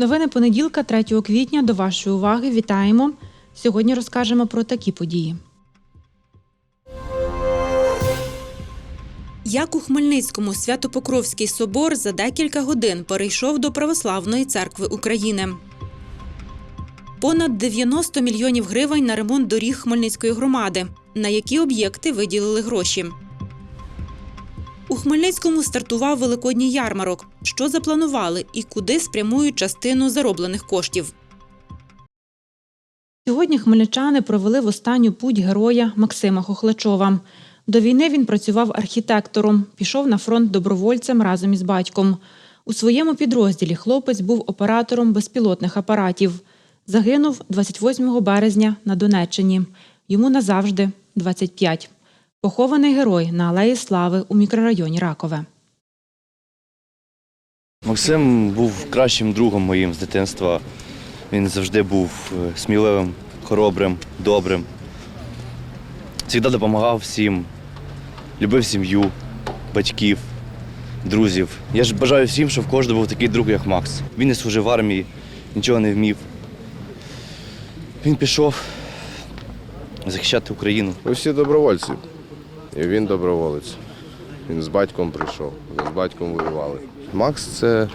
Новини понеділка, 3 квітня. До вашої уваги вітаємо. Сьогодні розкажемо про такі події. Як у Хмельницькому Свято-Покровський собор за декілька годин перейшов до Православної церкви України. Понад 90 мільйонів гривень на ремонт доріг Хмельницької громади. На які об'єкти виділили гроші? У Хмельницькому стартував великодній ярмарок. Що запланували і куди спрямують частину зароблених коштів? Сьогодні хмельничани провели в останню путь героя Максима Хохлачова. До війни він працював архітектором, пішов на фронт добровольцем разом із батьком. У своєму підрозділі хлопець був оператором безпілотних апаратів. Загинув 28 березня на Донеччині. Йому назавжди 25. Похований герой на Алеї Слави у мікрорайоні Ракове. Максим був кращим другом моїм з дитинства. Він завжди був е, сміливим, хоробрим, добрим. Завжди допомагав всім, любив сім'ю, батьків, друзів. Я ж бажаю всім, щоб в кожного був такий друг, як Макс. Він не служив в армії, нічого не вмів. Він пішов захищати Україну. Всі добровольці. І він доброволець. Він з батьком прийшов, з батьком воювали. Макс це,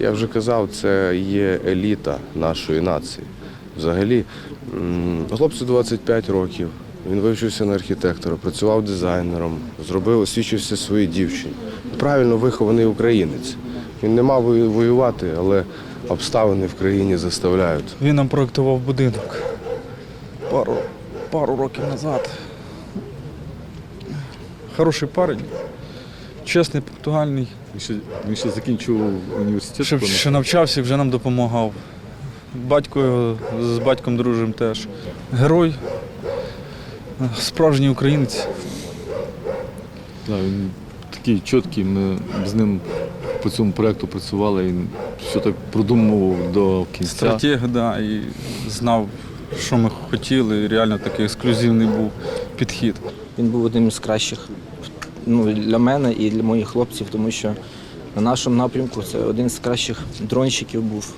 я вже казав, це є еліта нашої нації. Взагалі, хлопцю 25 років. Він вивчився на архітектора, працював дизайнером, зробив, освічився своїй дівчині. Правильно вихований українець. Він не мав воювати, але обставини в країні заставляють. Він нам проєктував будинок пару, пару років назад. Хороший парень, чесний, пунктуальний. Він ще, він ще закінчував університет. Ще, ще навчався і вже нам допомагав. Батько його з батьком дружим теж. Герой, справжній українець. Да, він такий чіткий, ми з ним по цьому проєкту працювали, він все так продумував до кінця. Стратег, да, і знав, що ми хотіли. І реально такий ексклюзивний був підхід. Він був одним з кращих ну, для мене і для моїх хлопців, тому що на нашому напрямку це один з кращих дронщиків був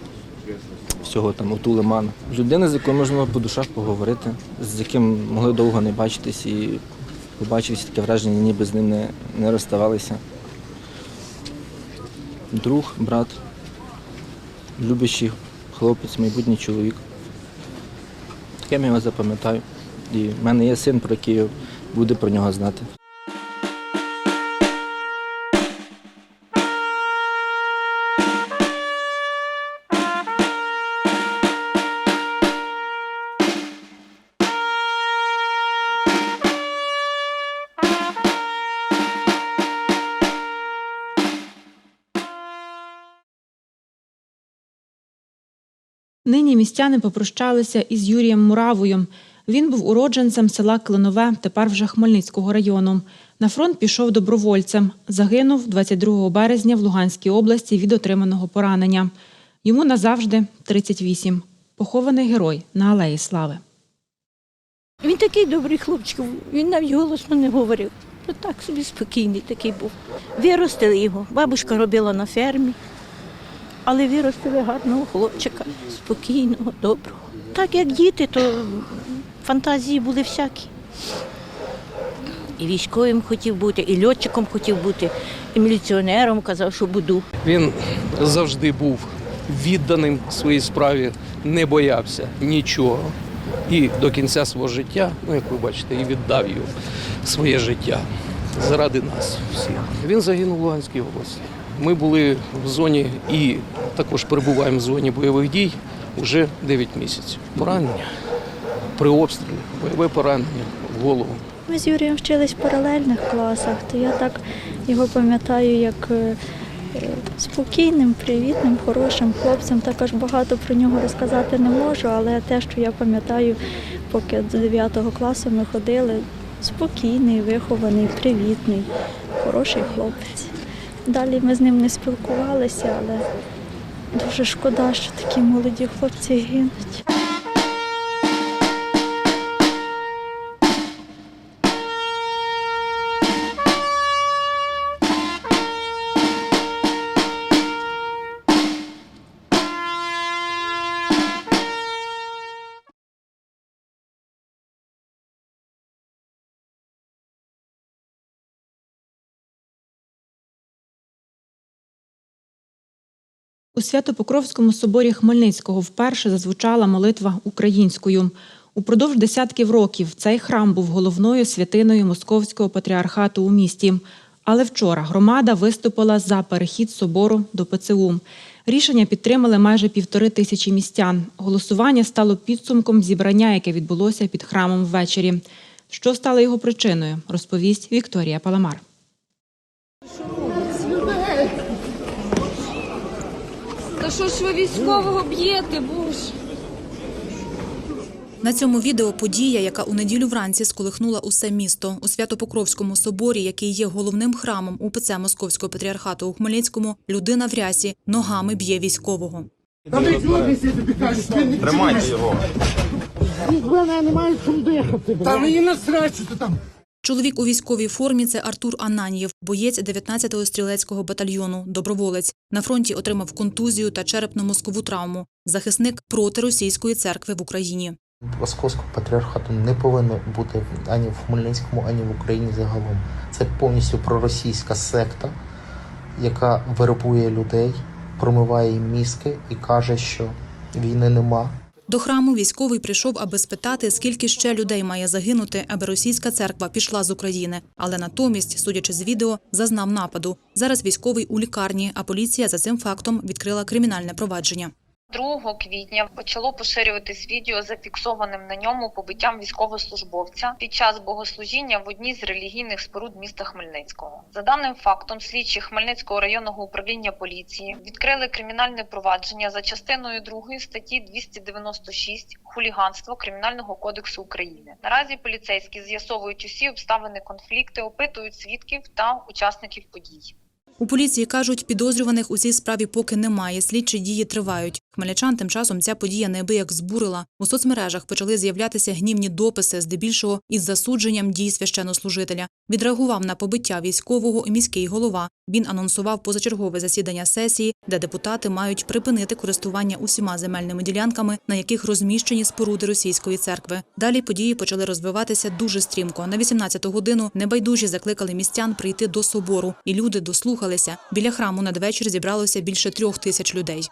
всього там ОТУ Лимана. Людина, з якою можна по душах поговорити, з яким могли довго не бачитись і побачився таке враження, ніби з ним не, не розставалися. Друг, брат, любящий хлопець, майбутній чоловік. Таким я його запам'ятаю. І в мене є син, про який буде про нього знати. Нині містяни попрощалися із Юрієм Муравою. Він був уродженцем села Клинове, тепер вже Хмельницького району. На фронт пішов добровольцем. Загинув 22 березня в Луганській області від отриманого поранення. Йому назавжди 38. Похований герой на Алеї Слави. Він такий добрий хлопчик, він навіть голосно не говорив. То так собі спокійний такий був. Виростили його. Бабушка робила на фермі, але виростили гарного хлопчика, спокійного, доброго. Так як діти, то фантазії були всякі. І військовим хотів бути, і льотчиком хотів бути, і міліціонером казав, що буду. Він завжди був відданим своїй справі, не боявся нічого. І до кінця свого життя, ну як ви бачите, і віддав його своє життя заради нас всіх. Він загинув в Луганській області. Ми були в зоні і також перебуваємо в зоні бойових дій вже 9 місяців. Поранення при обстрілі, бойове поранення в голову. Ми з Юрієм вчились в паралельних класах, то я так його пам'ятаю як е, спокійним, привітним, хорошим хлопцем. Також багато про нього розказати не можу, але те, що я пам'ятаю, поки до 9 класу ми ходили, спокійний, вихований, привітний, хороший хлопець. Далі ми з ним не спілкувалися, але Дуже шкода, що такі молоді хлопці гинуть. У Свято-Покровському соборі Хмельницького вперше зазвучала молитва українською. Упродовж десятків років цей храм був головною святиною Московського патріархату у місті. Але вчора громада виступила за перехід собору до ПЦУ. Рішення підтримали майже півтори тисячі містян. Голосування стало підсумком зібрання, яке відбулося під храмом ввечері. Що стало його причиною, розповість Вікторія Паламар. Що ж ви військового б'єте, боже? На цьому відео подія, яка у неділю вранці сколихнула усе місто у Свято-Покровському соборі, який є головним храмом упц Московського патріархату у Хмельницькому, людина в рясі ногами б'є військового. Тримайте його. Чоловік у військовій формі це Артур Ананьєв, боєць 19-го стрілецького батальйону, доброволець. На фронті отримав контузію та черепно-мозкову травму. Захисник проти російської церкви в Україні. Московського патріархату не повинно бути ані в Хмельницькому, ані в Україні загалом. Це повністю проросійська секта, яка вербує людей, промиває їм мізки і каже, що війни нема. До храму військовий прийшов, аби спитати, скільки ще людей має загинути, аби російська церква пішла з України. Але натомість, судячи з відео, зазнав нападу. Зараз військовий у лікарні, а поліція за цим фактом відкрила кримінальне провадження. 2 квітня почало поширюватись відео зафіксованим на ньому побиттям військовослужбовця під час богослужіння в одній з релігійних споруд міста Хмельницького. За даним фактом, слідчі Хмельницького районного управління поліції відкрили кримінальне провадження за частиною 2 статті 296 хуліганство Кримінального кодексу України. Наразі поліцейські з'ясовують усі обставини конфлікту, опитують свідків та учасників подій. У поліції кажуть, підозрюваних у цій справі поки немає. Слідчі дії тривають. Хмельничан тим часом ця подія неабияк збурила. У соцмережах почали з'являтися гнівні дописи, здебільшого із засудженням дій священнослужителя. Відреагував на побиття військового і міський голова. Він анонсував позачергове засідання сесії, де депутати мають припинити користування усіма земельними ділянками, на яких розміщені споруди російської церкви. Далі події почали розвиватися дуже стрімко. На 18-ту годину небайдужі закликали містян прийти до собору, і люди дослухалися. Біля храму надвечір зібралося більше трьох тисяч людей.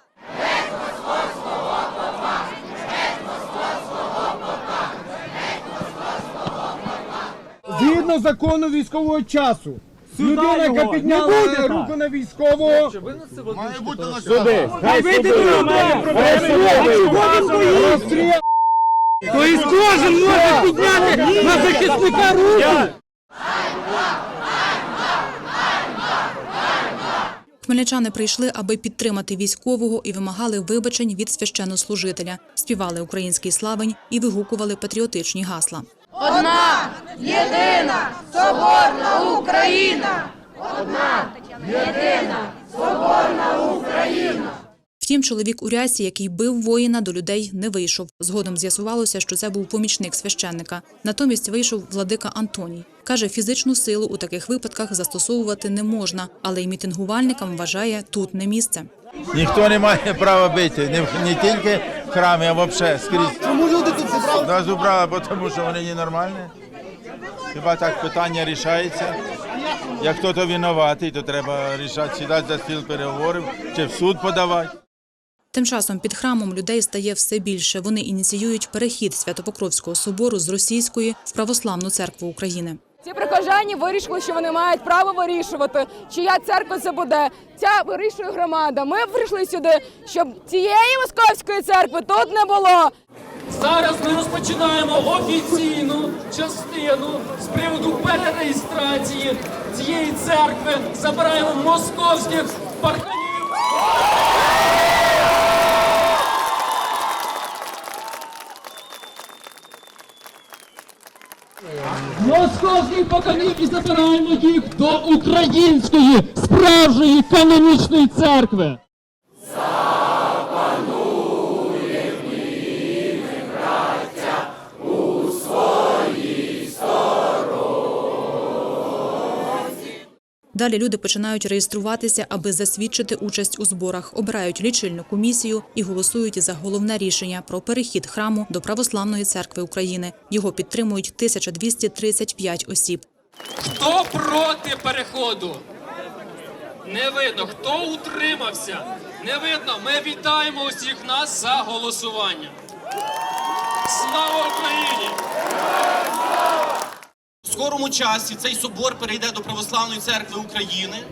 Згідно закону військового часу. Людина, яка під не буде руку на військового. Має бути на сюди. Хай вийде до мене Розстріл. Тобто кожен може підняти на захисника руку. Хмельничани прийшли, аби підтримати військового і вимагали вибачень від священнослужителя, співали український славень і вигукували патріотичні гасла. Одна, єдина, соборна Україна! Одна, єдина, соборна Україна! Втім, чоловік у рясі, який бив воїна, до людей не вийшов. Згодом з'ясувалося, що це був помічник священника. Натомість вийшов владика Антоній. Каже, фізичну силу у таких випадках застосовувати не можна, але й мітингувальникам вважає тут не місце. Ніхто не має права бити, не, не тільки в храмі, а взагалі скрізь. Чому люди тут зібрали? Да, зібрали, бо тому що вони ненормальні. Хіба так питання рішається? Як хто-то винуватий, то треба рішати, сідати за стіл переговорів чи в суд подавати. Тим часом під храмом людей стає все більше. Вони ініціюють перехід Святопокровського собору з російської в православну церкву України. Ці прихожані вирішили, що вони мають право вирішувати, чия церква це буде. Ця вирішує громада. Ми прийшли сюди, щоб цієї московської церкви тут не було. Зараз ми розпочинаємо офіційну частину з приводу перереєстрації цієї церкви. Забираємо московських парханів. Московських паханів і забираємо їх до української справжньої канонічної церкви. Далі люди починають реєструватися, аби засвідчити участь у зборах, обирають лічильну комісію і голосують за головне рішення про перехід храму до Православної церкви України. Його підтримують 1235 осіб. Хто проти переходу? Не видно. Хто утримався? Не видно. Ми вітаємо усіх нас за голосування. Слава Україні! В скорому часі цей собор перейде до Православної церкви України,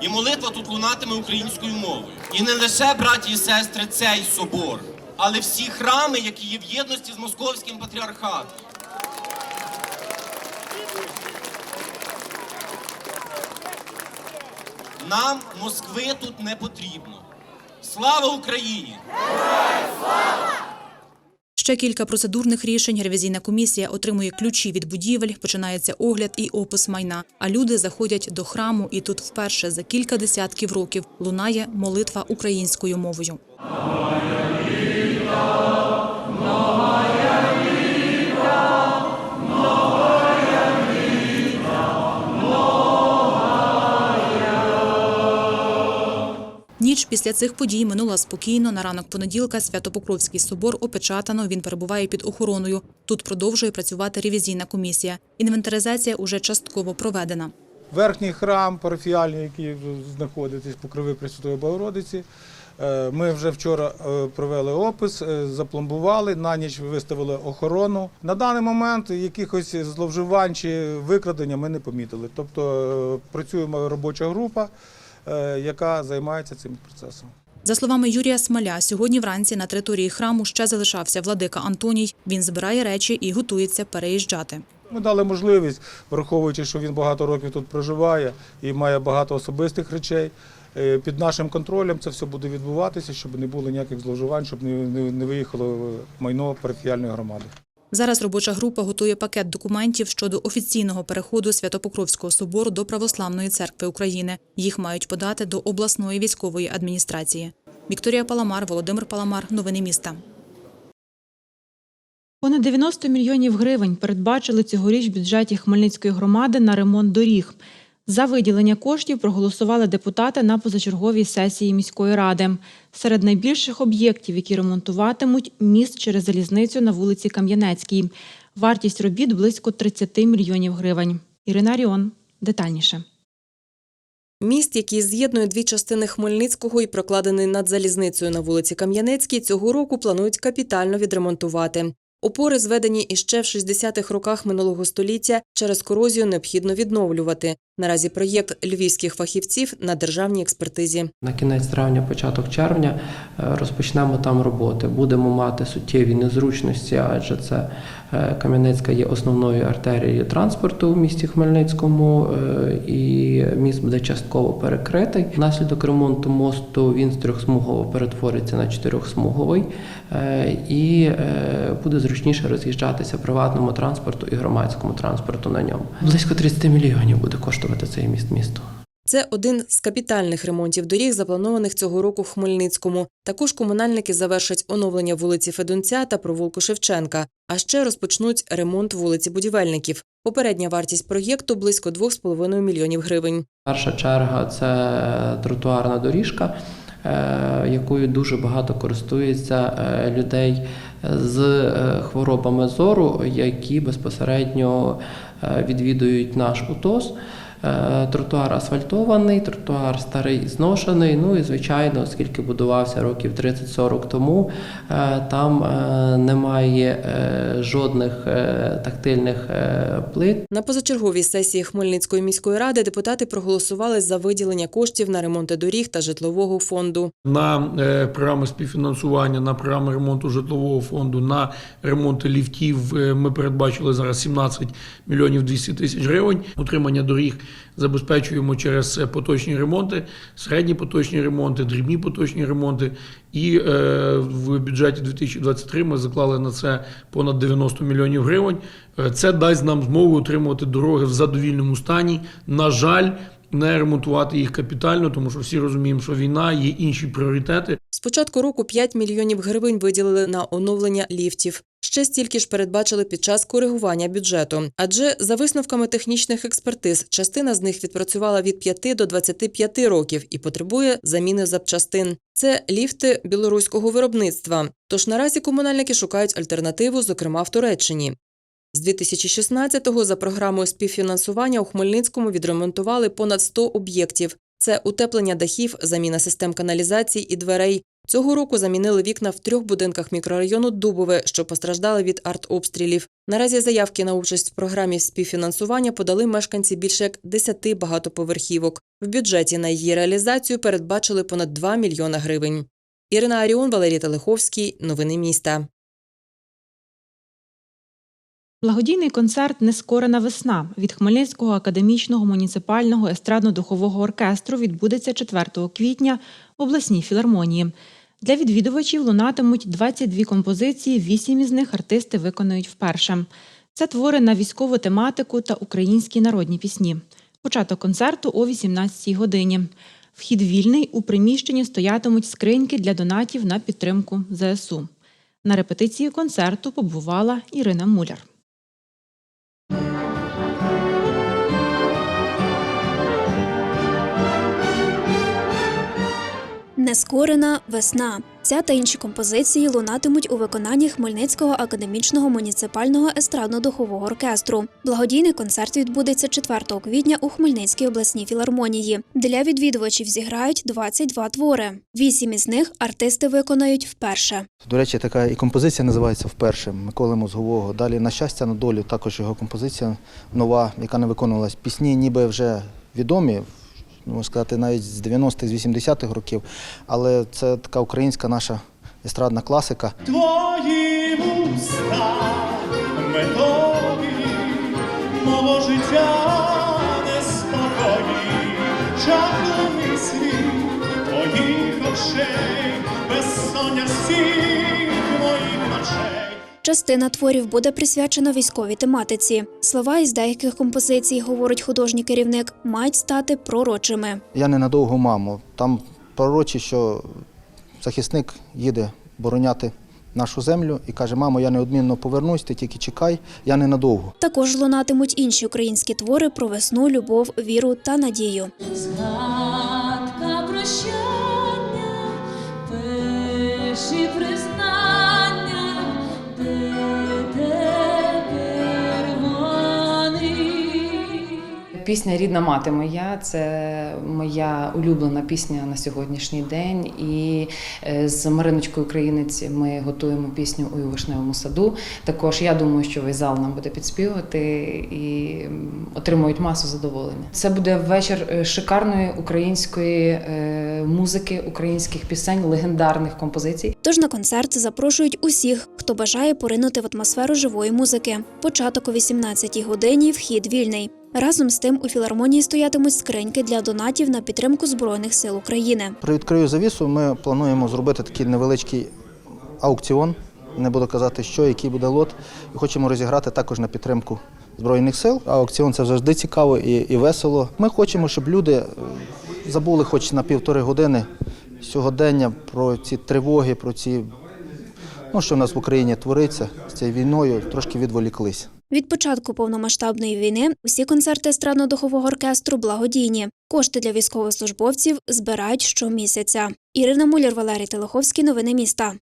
і молитва тут лунатиме українською мовою. І не лише, браті і сестри, цей собор, але всі храми, які є в єдності з московським патріархатом. Нам Москви тут не потрібно. Слава Україні! Ще кілька процедурних рішень. Ревізійна комісія отримує ключі від будівель, починається огляд і опис майна. А люди заходять до храму, і тут вперше за кілька десятків років лунає молитва українською мовою. Ніч після цих подій минула спокійно. На ранок понеділка Святопокровський собор опечатано. Він перебуває під охороною. Тут продовжує працювати ревізійна комісія. Інвентаризація уже частково проведена. Верхній храм парафіальний, який знаходиться покрови Пресвятої Богородиці. е, Ми вже вчора е, провели опис, е, запломбували, на ніч виставили охорону. На даний момент якихось зловживань чи викрадення ми не помітили. Тобто е, працює робоча група, яка займається цим процесом. За словами Юрія Смоля, сьогодні вранці на території храму ще залишався владика Антоній. Він збирає речі і готується переїжджати. Ми дали можливість, враховуючи, що він багато років тут проживає і має багато особистих речей. е, Під нашим контролем це все буде відбуватися, щоб не було ніяких зловживань, щоб не виїхало майно парафіяльної громади. Зараз робоча група готує пакет документів щодо офіційного переходу Святопокровського собору до Православної церкви України. Їх мають подати до обласної військової адміністрації. Вікторія Паламар, Володимир Паламар. Новини міста. Понад 90 мільйонів гривень передбачили цьогоріч в бюджеті Хмельницької громади на ремонт доріг. За виділення коштів проголосували депутати на позачерговій сесії міської ради. Серед найбільших об'єктів, які ремонтуватимуть, міст через залізницю на вулиці Кам'янецькій. Вартість робіт близько 30 мільйонів гривень. Ірина Ріон детальніше. Міст, який з'єднує дві частини Хмельницького і прокладений над залізницею на вулиці Кам'янецькій, цього року планують капітально відремонтувати. Опори, зведені іще в 60-х роках минулого століття, через корозію необхідно відновлювати. Наразі проєкт львівських фахівців на державній експертизі. На кінець травня, початок червня е, розпочнемо там роботи. Будемо мати суттєві незручності, адже це е, Кам'янецька є основною артерією транспорту в місті Хмельницькому, е, і міст буде частково перекритий. Внаслідок ремонту мосту він з трьохсмугового перетвориться на чотирьохсмуговий і буде зручніше роз'їжджатися приватному транспорту і громадському транспорту на ньому. Близько 30 мільйонів буде коштувати цей міст місту. Це один з капітальних ремонтів доріг, запланованих цього року в Хмельницькому. Також комунальники завершать оновлення вулиці Федунця та провулку Шевченка, а ще розпочнуть ремонт вулиці Будівельників. Попередня вартість проєкту близько 2,5 мільйонів гривень. Перша черга це тротуарна доріжка, е, якою дуже багато користується е, людей з е, хворобами зору, які безпосередньо е, відвідують наш УТОС. Е, Тротуар асфальтований, тротуар старий зношений. Ну і звичайно, оскільки будувався років 30-40 тому, е, там е, немає жодних тактильних плит. На позачерговій сесії Хмельницької міської ради депутати проголосували за виділення коштів на ремонти доріг та житлового фонду. на програми співфінансування, на програми ремонту житлового фонду, на ремонти ліфтів. Ми передбачили зараз 17 мільйонів 200 тисяч гривень. Утримання доріг забезпечуємо через е, поточні ремонти, середні поточні ремонти, дрібні поточні ремонти. І е, в бюджеті 2023 ми заклали на це понад 90 мільйонів гривень. Е, Це дасть нам змогу утримувати дороги в задовільному стані. На жаль, не ремонтувати їх капітально, тому що всі розуміємо, що війна є інші пріоритети. З початку року 5 мільйонів гривень виділили на оновлення ліфтів. Ще стільки ж передбачили під час коригування бюджету. Адже за висновками технічних експертиз, частина з них відпрацювала від 5 до 25 років і потребує заміни запчастин. Це ліфти білоруського виробництва. Тож наразі комунальники шукають альтернативу, зокрема в Туреччині. З 2016-го за програмою співфінансування у Хмельницькому відремонтували понад 100 об'єктів. Це утеплення дахів, заміна систем каналізації і дверей. Цього року замінили вікна в трьох будинках мікрорайону Дубове, що постраждали від артобстрілів. Наразі заявки на участь в програмі співфінансування подали мешканці більше як 10 багатоповерхівок. В бюджеті на її реалізацію передбачили понад 2 мільйона гривень. Ірина Аріон, Валерій Телеховський. Новини міста. Благодійний концерт Нескорена весна від Хмельницького академічного муніципального естрадно-духового оркестру відбудеться 4 квітня в обласній філармонії. Для відвідувачів лунатимуть 22 композиції, 8 із них артисти виконують вперше. Це твори на військову тематику та українські народні пісні. Початок концерту о 18 годині. Вхід вільний у приміщенні стоятимуть скриньки для донатів на підтримку ЗСУ. На репетиції концерту побувала Ірина Муляр. Нескорена весна. Ця та інші композиції лунатимуть у виконанні Хмельницького академічного муніципального естрадно-духового оркестру. Благодійний концерт відбудеться 4 квітня у Хмельницькій обласній філармонії. Для відвідувачів зіграють 22 твори. Вісім із них артисти виконають вперше. До речі, така і композиція називається Вперше Миколи Мозгового. Далі на щастя, на долю також його композиція нова, яка не виконувалась. Пісні ніби вже відомі, можна сказати, навіть з 90-х, з 80-х років, але це така українська наша естрадна класика. Твої вуста медові, мого життя неспокої, чахли мислі твоїх очей, безсоння всіх моїх ночей. Частина творів буде присвячена військовій тематиці. Слова із деяких композицій, говорить художній керівник, мають стати пророчими. Я ненадовго маму. Там пророчі, що захисник їде бороняти нашу землю і каже: мамо, я неодмінно повернусь, ти тільки чекай, я ненадовго. Також лунатимуть інші українські твори про весну, любов, віру та надію. Пісня Рідна мати моя це моя улюблена пісня на сьогоднішній день. І е, з Мариночкою Українець ми готуємо пісню у вишневому саду. Також я думаю, що весь зал нам буде підспівувати і отримують масу задоволення. Це буде вечір е, шикарної української е, музики, українських пісень, легендарних композицій. Тож на концерт запрошують усіх, хто бажає поринути в атмосферу живої музики. Початок о 18-й годині, вхід вільний. Разом з тим у філармонії стоятимуть скриньки для донатів на підтримку Збройних сил України. Привідкрию завісу, ми плануємо зробити такий невеличкий аукціон. Не буду казати, що, який буде лот. І хочемо розіграти також на підтримку Збройних сил. Аукціон це завжди цікаво і, і весело. Ми хочемо, щоб люди е, забули хоч на півтори години сьогодення про ці тривоги, про ці, ну, що в нас в Україні твориться з цією війною, трошки відволіклись. Від початку повномасштабної війни усі концерти естрадно-духового оркестру благодійні. Кошти для військовослужбовців збирають щомісяця. Ірина Муляр, Валерій Телеховський. Новини міста.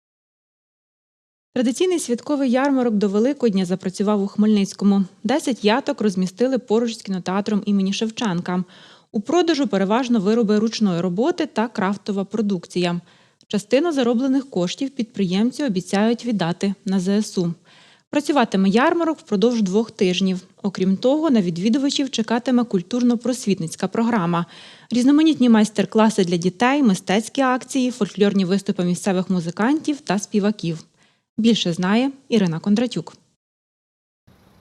Традиційний святковий ярмарок до Великодня запрацював у Хмельницькому. Десять яток розмістили поруч з кінотеатром імені Шевченка. У продажу переважно вироби ручної роботи та крафтова продукція. Частину зароблених коштів підприємці обіцяють віддати на ЗСУ. Працюватиме ярмарок впродовж двох тижнів. Окрім того, на відвідувачів чекатиме культурно-просвітницька програма, різноманітні майстер-класи для дітей, мистецькі акції, фольклорні виступи місцевих музикантів та співаків. Більше знає Ірина Кондратюк.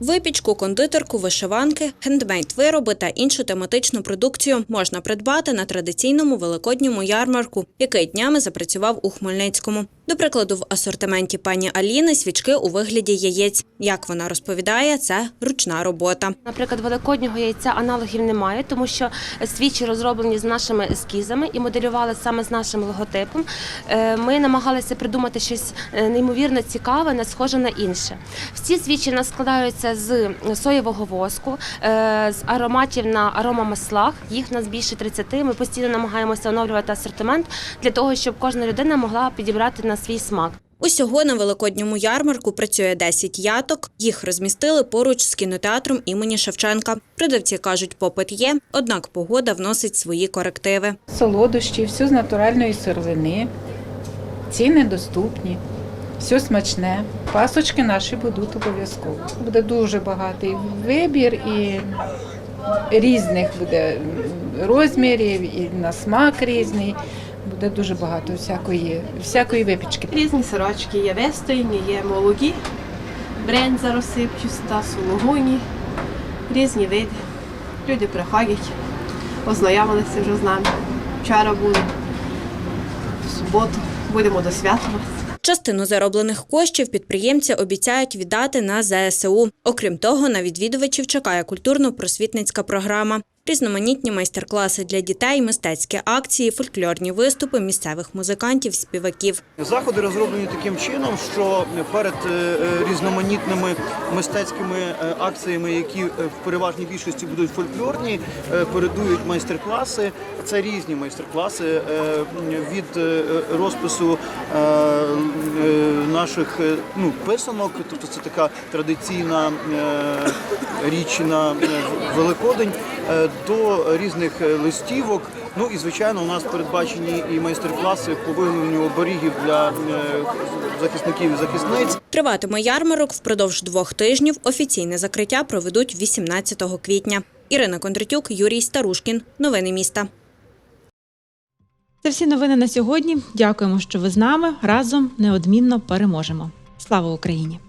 Випічку, кондитерку, вишиванки, хендмейд-вироби та іншу тематичну продукцію можна придбати на традиційному великодньому ярмарку, який днями запрацював у Хмельницькому. До прикладу, в асортименті пані Аліни свічки у вигляді яєць. Як вона розповідає, це ручна робота. Наприклад, великоднього яйця аналогів немає, тому що свічі розроблені з нашими ескізами і моделювали саме з нашим логотипом. Е, Ми намагалися придумати щось е, неймовірно цікаве, не схоже на інше. Всі свічі нас складаються з соєвого воску, е, з ароматів на аромамаслах. Їх у нас більше 30. Ми постійно намагаємося оновлювати асортимент для того, щоб кожна людина могла підібрати на свій смак. Усього на великодньому ярмарку працює 10 яток. Їх розмістили поруч з кінотеатром імені Шевченка. Продавці кажуть, попит є, однак погода вносить свої корективи. солодощі, все з натуральної сировини, ціни доступні, все смачне. Пасочки наші будуть обов'язково. Буде дуже багатий вибір і різних буде розмірів, і на смак різний. Буде дуже багато всякої, всякої випічки. Різні сорочки є вистояні, є мологі, бренза розсипчаста, сулугуні, різні види. Люди приходять, ознайомилися вже з нами. Вчора були, в суботу будемо досвятувати. Частину зароблених коштів підприємці обіцяють віддати на ЗСУ. Окрім того, на відвідувачів чекає культурно-просвітницька програма. Різноманітні майстер-класи для дітей, мистецькі акції, фольклорні виступи місцевих музикантів, співаків. Заходи розроблені таким чином, що перед е, е, різноманітними мистецькими е, акціями, які в переважній більшості будуть фольклорні, передують майстер-класи. Це різні майстер-класи від розпису наших ну, писанок, тобто це така традиційна річ на Великодень, до різних е, листівок. Ну і звичайно, у нас передбачені і майстер-класи по виготовленню оберігів для е, захисників і захисниць. Триватиме ярмарок впродовж двох тижнів. Офіційне закриття проведуть 18 квітня. Ірина Кондратюк, Юрій Старушкін. Новини міста. Це всі новини на сьогодні. Дякуємо, що ви з нами. Разом неодмінно переможемо. Слава Україні!